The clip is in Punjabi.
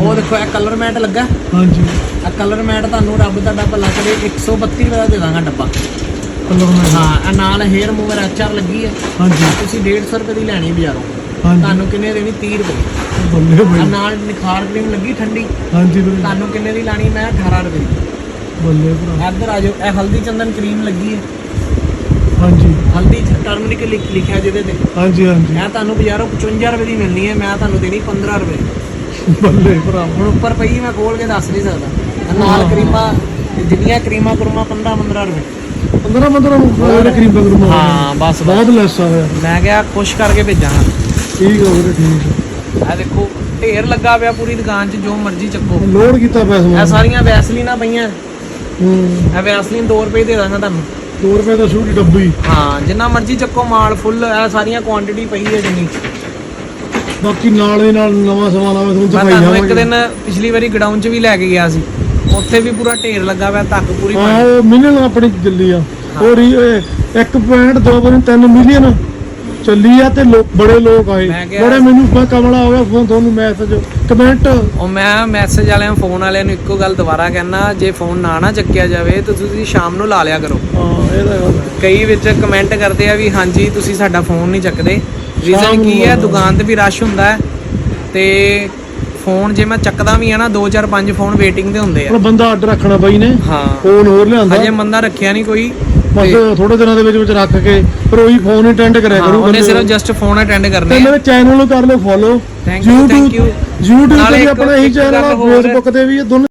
ਉਹ ਦੇਖੋ ਇਹ ਕਲਰ ਮੈਟ ਲੱਗਾ। ਹਾਂਜੀ। ਇਹ ਕਲਰ ਮੈਟ ਤੁਹਾਨੂੰ ਰੱਬ ਦਾ ਡੱਬਾ ਲਾ ਕੇ 132 ਰੁਪਏ ਦਾ ਦੇ ਦਾਂਗਾ ਡੱਬਾ। ਕਲਰ ਮੈਂ ਹਾਂ ਇਹ ਨਾਲ ਹੇਅਰ ਮੂਵਰ ਐਚਆਰ ਲੱਗੀ ਹੈ ਹਾਂਜੀ। ਤੁਸੀਂ 150 ਰੁਪਏ ਦੀ ਲੈਣੀ ਬਾਜ਼ਾਰੋਂ। ਤੁਹਾਨੂੰ ਕਿੰਨੇ ਦੇਣੀ? 30 ਰੁਪਏ। ਬੱਲੇ ਆ ਬਈ ਨਾਲ ਨਿਖਾਰ ਕਰੀਮ ਲੱਗੀ ਠੰਡੀ। ਹਾਂਜੀ ਵੀਰੇ ਤੁਹਾਨੂੰ ਕਿੰਨੇ ਦੀ ਲਾਣੀ? ਮੈਂ 18 ਰੁਪਏ ਦੀ। ਬੱਲੇ ਭਰਾ। ਇੱਧਰ ਆ ਜਾਓ ਇਹ ਹਲਦੀ ਚੰਦਨ ਕਰੀਮ ਲੱਗੀ ਹੈ ਹਾਂਜੀ। ਹਲਦੀ ਟਰਮਰਿਕ ਲਿਖਿਆ ਜਿਹਦੇ ਤੇ। ਹਾਂਜੀ ਹਾਂਜੀ। ਮੈਂ ਤੁਹਾਨੂੰ ਬਾਜ਼ਾਰੋਂ 55 ਰੁਪਏ ਦੀ ਮਿਲਣੀ ਹੈ ਮੈਂ ਤੁਹਾਨੂੰ ਦੇਣੀ 15 ਰੁਪਏ। ਬੱਲੇ ਭਰਾ। ਹੁਣ ਉੱਪਰ ਪਈ ਮੈਂ ਖੋਲ ਕੇ ਦੱਸ ਨਹੀਂ ਸਕਦਾ। ਨਾਲ ਕਰੀਮਾਂ ਜਿੰਨੀਆਂ ਕਰੀਮਾਂ ਕਰੂਮਾ 15 15 ਰੁਪਏ। 15 15 ਨੂੰ ਮੇਰੇ ਕਰੀਮ ਨੂੰ ਹਾਂ ਬਸ ਬਹੁਤ ਲੈਸ ਆ ਮੈਂ ਕਿਹਾ ਖੁਸ਼ ਕਰਕੇ ਭੇਜਾਂਗਾ ਠੀਕ ਹੋ ਵੀਰੇ ਠੀਕ ਇਹ ਦੇਖੋ ਢੇਰ ਲੱਗਾ ਪਿਆ ਪੂਰੀ ਦੁਕਾਨ 'ਚ ਜੋ ਮਰਜ਼ੀ ਚੱਕੋ। ਲੋਡ ਕੀਤਾ ਪੈਸਾ ਇਹ ਮੈਂ ਸਾਰੀਆਂ ਵੈਸਲੀਨਾਂ ਪਈਆਂ। ਹੂੰ। ਇਹ ਵੈਸਲੀਨ 2 ਰੁਪਏ ਦੇ ਦਾਂਗਾ ਤੁਹਾਨੂੰ। 2 ਰੁਪਏ ਦਾ ਛੋਟੀ ਡੱਬੀ। ਹਾਂ ਜਿੰਨਾ ਮਰਜ਼ੀ ਚੱਕੋ ਮਾਲ ਫੁੱਲ ਇਹ ਸਾਰੀਆਂ ਕੁਆਂਟੀਟੀ ਪਈ ਹੈ ਜਿੰਨੀ। ਬਾਕੀ ਨਾਲ ਦੇ ਨਾਲ ਨਵਾਂ ਸਮਾਨ ਆਵੇ ਤੁਹਾਨੂੰ ਮੈਂ ਦਿਖਾਈ ਤੁਹਾਨੂੰ ਇੱਕ ਜਾਵਾਂਗੇ। ਦਿਨ ਪਿਛਲੀ ਵਾਰੀ ਗਡਾਊਨ 'ਚ ਵੀ ਲੈ ਕੇ ਗਿਆ ਸੀ। ਉੱਥੇ ਵੀ ਪੂਰਾ ਢੇਰ ਲੱਗਾ ਪਿਆ ਤੱਕ ਪੂਰੀ ਹਾਂ ਉਹ ਮਿਲੀਅਨ ਆਪਣੀ ਚੱਲੀ ਆ। ਉਹ ਰੀ 1.2 ਮਿਲੀਅਨ ਚੱਲੀ ਆ ਤੇ ਲੋਕ ਬੜੇ ਲੋਕ ਆਏ। ਮੈਂ ਕਿਹਾ- ਬੜੇ ਮੈਨੂੰ ਮੈਂ ਕਮਲਾ ਹੋ ਗਿਆ ਫੋਨ ਤੁਹਾਨੂੰ ਮੈਸੇਜ ਕਮੈਂਟ ਉਹ ਮੈਂ ਮੈਸੇਜ ਵਾਲਿਆਂ ਫੋਨ ਵਾਲਿਆਂ ਨੂੰ ਇੱਕੋ ਗੱਲ ਦੁਬਾਰਾ ਕਹਿਣਾ ਜੇ ਫੋਨ ਨਾ ਨਾ ਚੱਕਿਆ ਜਾਵੇ ਤਾਂ ਤੁਸੀਂ ਸ਼ਾਮ ਨੂੰ ਲਾ ਲਿਆ ਕਰੋ। ਹਾਂ ਇਹਦਾ। ਕਈ ਵਿੱਚ ਕਮੈਂਟ ਕਰਦੇ ਆ ਵੀ ਹਾਂਜੀ ਤੁਸੀਂ ਸਾਡਾ ਫੋਨ ਨਹੀਂ ਚੱਕਦੇ। ਰੀਜ਼ਨ ਕੀ ਹੈ। ਦੁਕਾਨ ਤੇ ਵੀ ਰਸ਼ ਹੁੰਦਾ ਹੈ ਤੇ ਫੋਨ ਜੇ ਮੈਂ ਚੱਕਦਾ ਵੀ ਆ ਨਾ 2 4 5 ਫੋਨ ਵੇਟਿੰਗ ਤੇ ਹੁੰਦੇ ਆ। ਬੰਦਾ ਆਰਡਰ ਰੱਖਣਾ ਬਾਈ ਨੇ। ਹਾਂ। ਫੋਨ ਹੋਰ ਲਿਆਂਦਾ। ਹਜੇ ਬੰਦਾ ਰੱਖਿਆ ਨਹੀਂ ਕੋਈ। ਬਸ ਥੋੜੇ ਦਿਨਾਂ ਦੇ ਵਿੱਚ ਵਿੱਚ ਰੱਖ ਕੇ ਫਿਰ ਉਹੀ ਫੋਨ ਹੀ ਅਟੈਂਡ ਕਰਿਆ ਕਰੂ ਉਹਨੇ ਬੰਦੇ ਸਿਰਫ ਜਸਟ ਫੋਨ ਅਟੈਂਡ ਕਰਨੇ ਆ। ਮੇਰੇ ਚੈਨਲ ਨੂੰ ਕਰ ਲਓ follow Thank you, thank you. YouTube ਤੇ ਆਪਣਾ ਇਹੀ ਚੈਨਲ ਆ Facebook ਤੇ ਵੀ ਇਹ ਦੋਨੇ